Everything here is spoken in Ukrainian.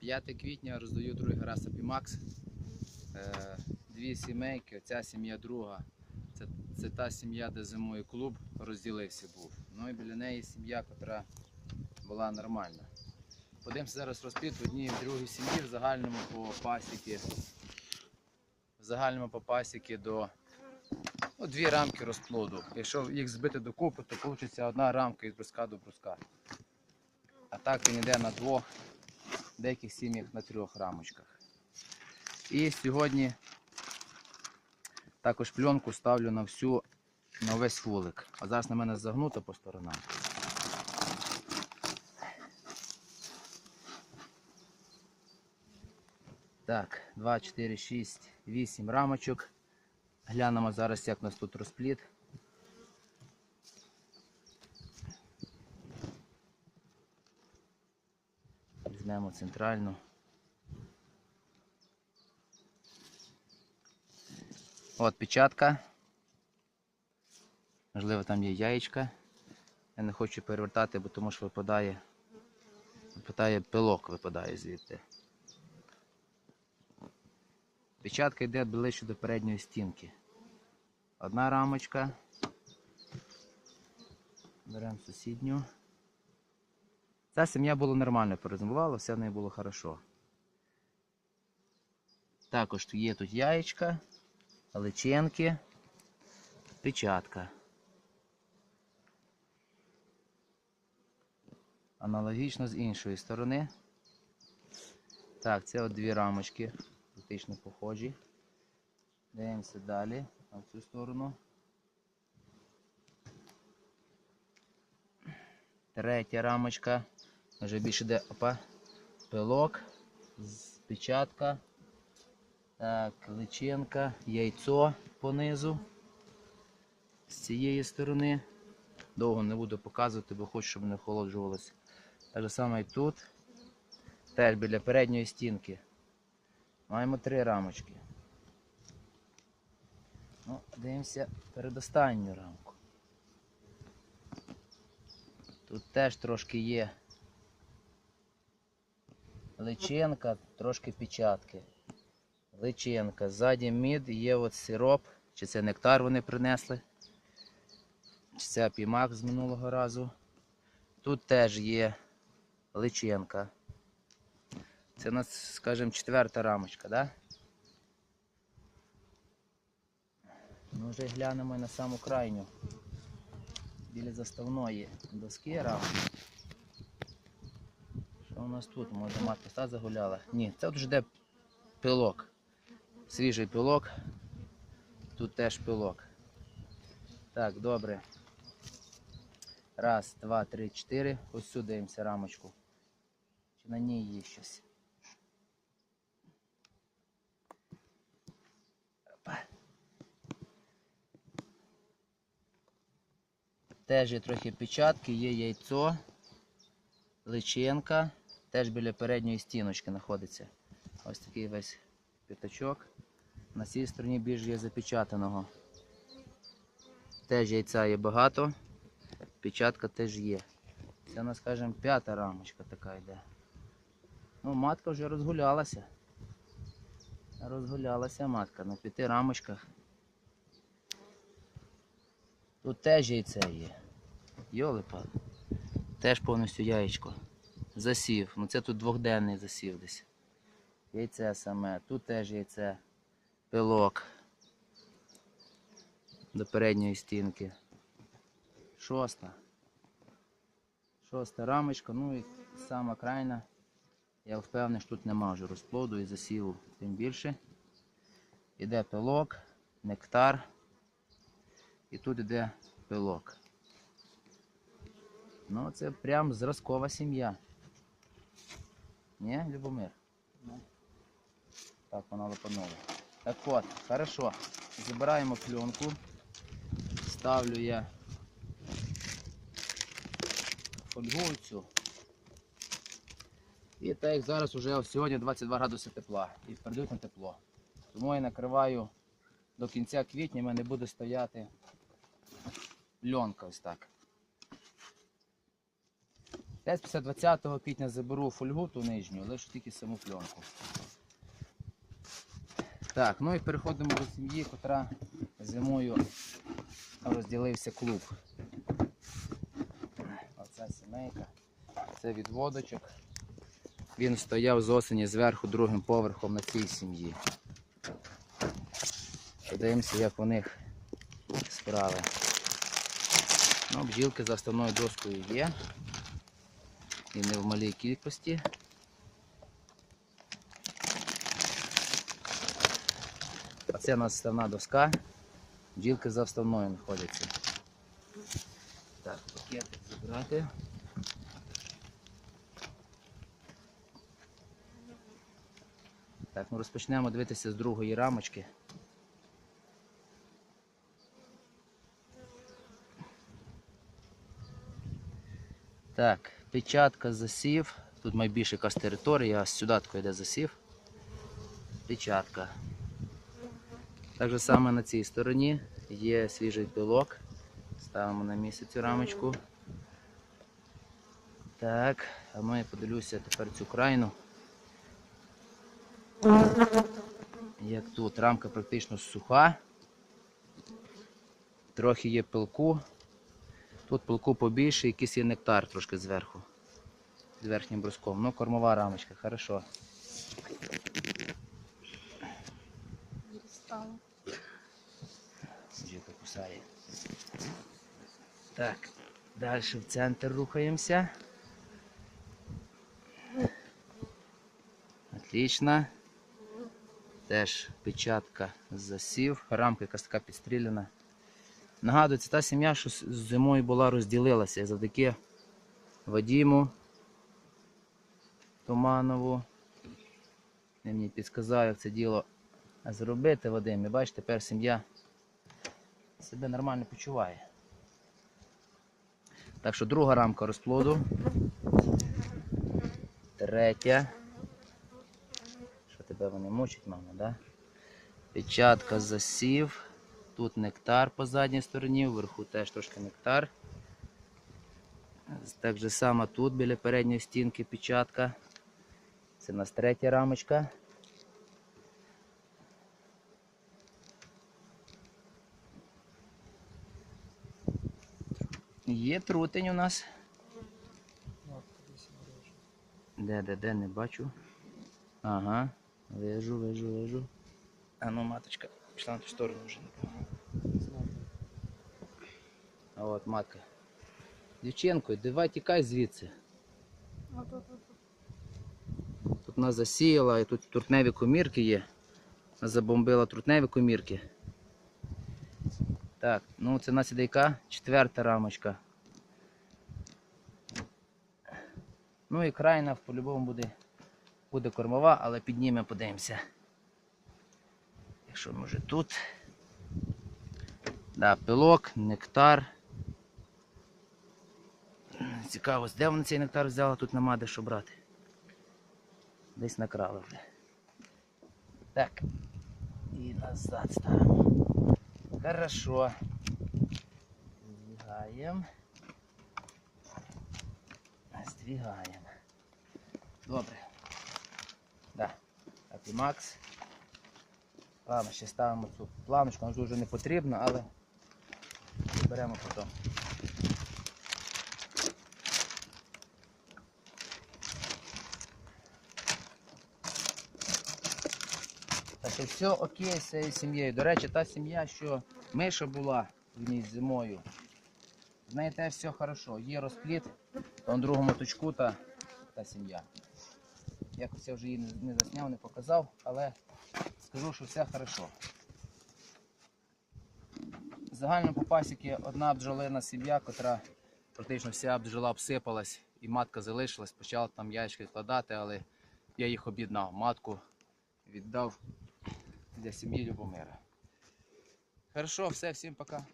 5 квітня роздаю другий раз Апімакс. Е, Дві сімейки, оця сім'я друга. Це, це та сім'я, де зимою клуб розділився був. Ну і біля неї сім'я, яка була нормальна. Подивимося зараз розплід в одній в другій сім'ї в загальному по пасіки. В загальному по пасіки до ну, дві рамки розплоду. Якщо їх збити докупи, то вийде одна рамка від бруска до бруска. А так він йде на двох, деяких сім'ях на трьох рамочках. І сьогодні також пленку ставлю на всю, на весь вулик. А зараз на мене загнуто по сторонам. Так, 2, 4, 6, 8 рамочок. Глянемо зараз, як у нас тут розпліт. Візьмемо центральну. От печатка. Можливо, там є яєчка. Я не хочу перевертати, бо тому що випадає, випадає пилок, випадає звідти. Печатка йде ближче до передньої стінки. Одна рамочка. Беремо сусідню. Ця сім'я була нормально перезимувала, все в неї було хорошо. Також є тут яєчка, личенки, печатка. Аналогічно з іншої сторони. Так, це от дві рамочки, практично похожі. Дивимося далі на цю сторону. Третя рамочка. Вже більше йде опа, пилок, печатка, так, личинка, яйцо понизу. З цієї сторони. Довго не буду показувати, бо хочу, щоб не охолоджувалося. Так же саме і тут. Теж біля передньої стінки. Маємо три рамочки. Ну, дивимося передостанню рамку. Тут теж трошки є личинка, трошки печатки. Личинка. Ззаді мід є от сироп, чи це нектар вони принесли, чи це апімак з минулого разу. Тут теж є личинка. Це у нас, скажімо, четверта рамочка, так? Да? Ну, вже глянемо на саму крайню. Біля заставної доски рамки. У нас тут? Може матка та загуляла? Ні, це вже йде пилок. Свіжий пилок. Тут теж пилок. Так, добре. Раз, два, три, чотири. Ось сюди дивимося рамочку. Чи на ній є щось? Опа. Теж є трохи печатки, є яйцо, личинка, теж біля передньої стіночки знаходиться. Ось такий весь п'ятачок. На цій стороні більш є запечатаного. Теж яйця є багато, печатка теж є. Це у нас, скажімо, п'ята рамочка така йде. Ну, матка вже розгулялася. Розгулялася матка на п'яти рамочках. Тут теж яйце є. Йолипа. Теж повністю яєчко. Засів. Ну це тут двохденний засів десь. Яйце саме. Тут теж яйце. Пилок. До передньої стінки. Шоста. Шоста рамочка. Ну і сама крайна. Я впевнений, що тут нема вже розплоду і засіву. Тим більше. Іде пилок, нектар. І тут іде пилок. Ну, це прям зразкова сім'я. Ні, Любомир? Так, вона лопанула. Так от, хорошо. Забираємо пленку. Ставлю я фольгу цю. І так як зараз вже сьогодні 22 градуси тепла і передають на тепло. Тому я накриваю до кінця квітня, в мене буде стояти льонка ось так. Десь після 20 квітня заберу фольгу ту нижню, лишу тільки саму пленку. Так, ну і переходимо до сім'ї, котра зимою розділився клуб. Оця сімейка. Це відводочок. Він стояв з осені зверху другим поверхом на цій сім'ї. Подивимося, як у них справи. Ну, бджілки за основною доскою є. І не в малій кількості. А це у нас ставна доска. Бджілки за вставною знаходяться. Так, пакет забрати. Так, ну розпочнемо дивитися з другої рамочки. Так, печатка засів. Тут найбільше якась територія, а сюди йде засів. Печатка. Так же саме на цій стороні є свіжий пилок. Ставимо на місце цю рамочку. Так, а я подивлюся тепер цю крайну. Як тут рамка практично суха. Трохи є пилку. Тут пилку побільше, якийсь є нектар трошки зверху. З верхнім бруском. Ну, кормова рамочка, хорошо. Жінка кусає. Так, далі в центр рухаємося. Отлично. Теж печатка засів, рамка якась така підстріляна. Нагадую, це та сім'я, що зимою була розділилася завдяки Вадіму Туманову. Він мені підказав, як це діло зробити, Вадим. І бачите, тепер сім'я себе нормально почуває. Так що друга рамка розплоду. Третя. Що тебе вони мучать, мама, да? Печатка засів. Тут нектар по задній стороні, вверху теж трошки нектар. Так же само тут біля передньої стінки печатка. Це у нас третя рамочка. Є трутень у нас. Де, де, де, не бачу. Ага, вижу, вижу, вижу. А ну, маточка, пішла на ту сторону вже. А от матка. Дівчинко, давай тікай звідси. Тут нас засіяла, і тут трутневі комірки є. Забомбила трутневі комірки. Так, ну це у нас іде яка? Четверта рамочка. Ну і крайна по-любому буде, буде кормова, але піднімемо, подивимося. Якщо може тут. Да, пилок, нектар. Цікаво, де вона цей нектар взяла, тут нема де що брати. Десь накрали вже. Так. І назад ставимо. Хорошо. Здвигаємо. Здвигаємо. Добре. Да. Апімакс. Ладно, ще ставимо цю планочку, вона вже не потрібна, але беремо потім. Так все окей з цією сім'єю. До речі, та сім'я, що миша була в ній зимою. З нею теж все хорошо. Є розпліт, то другому точку та, та сім'я. Якось я вже її не засняв, не показав, але скажу, що все хорошо. Загально по пасіки одна бджолина сім'я, котра практично вся бджола обсипалась і матка залишилась, почала там яєчки складати, але я їх об'єднав. Матку віддав для сім'ї Любомира. Хорошо, все, всім пока.